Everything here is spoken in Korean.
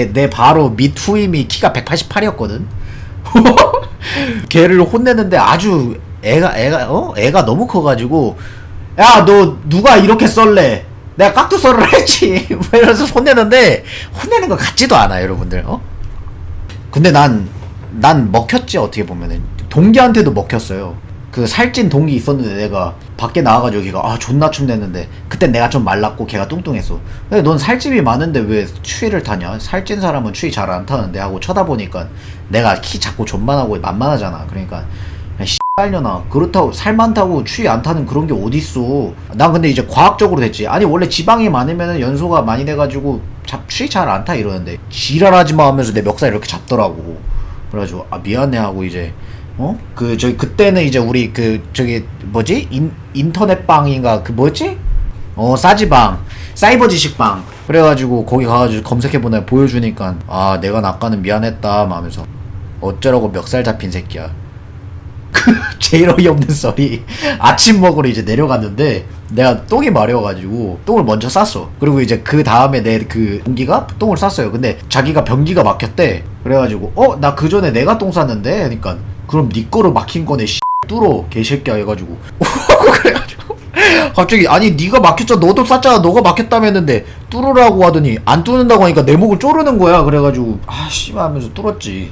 내, 내 바로 밑 후임이 키가 188이었거든? 걔를 혼내는데 아주 애가, 애가, 어? 애가 너무 커가지고, 야, 너 누가 이렇게 썰래? 내가 깍두 썰을 했지. 뭐 이러면서 혼내는데, 혼내는 것 같지도 않아, 여러분들, 어? 근데 난, 난 먹혔지, 어떻게 보면은. 동기한테도 먹혔어요. 그 살찐 동기 있었는데 내가 밖에 나와가지고 걔가 아 존나 춥냈는데 그때 내가 좀 말랐고 걔가 뚱뚱했어. 근데 넌 살집이 많은데 왜 추위를 타냐? 살찐 사람은 추위 잘 안 타는데 하고 쳐다보니까 내가 키 작고 존만하고 만만하잖아. 그러니까 야, 씨발려나 그렇다고 살 많다고 추위 안 타는 그런 게 어딨어. 난 근데 이제 과학적으로 됐지. 아니 원래 지방이 많으면 연소가 많이 돼가지고 잡, 추위 잘 안 타 이러는데 지랄하지 마 하면서 내 멱살 이렇게 잡더라고. 그래가지고 아 미안해 하고 이제 어? 그 저기 그때는 이제 우리 그 저기 뭐지? 인, 인터넷 방인가 그 뭐였지? 어 싸지방 사이버 지식방 그래가지고 거기 가가지고 검색해보내 보여주니까 아 내가 아까는 미안했다 하면서 어쩌라고 멱살 잡힌 새끼야 그 제일 어이없는 썰이 아침 먹으러 이제 내려갔는데 내가 똥이 마려워가지고 똥을 먼저 쌌어. 그리고 이제 그 다음에 내 그 동기가 똥을 쌌어요. 근데 자기가 변기가 막혔대. 그래가지고 어 나 그 전에 내가 똥 쌌는데? 그러니까 그럼 네 거로 막힌 거네 씨 뚫어 개새끼야 해가지고. 그래가지고 갑자기 아니 네가 막혔잖아 너도 쌌잖아. 너가 막혔다며 했는데 뚫으라고 하더니 안 뚫는다고 하니까 내 목을 쪼르는 거야. 그래가지고 아 씨발 하면서 뚫었지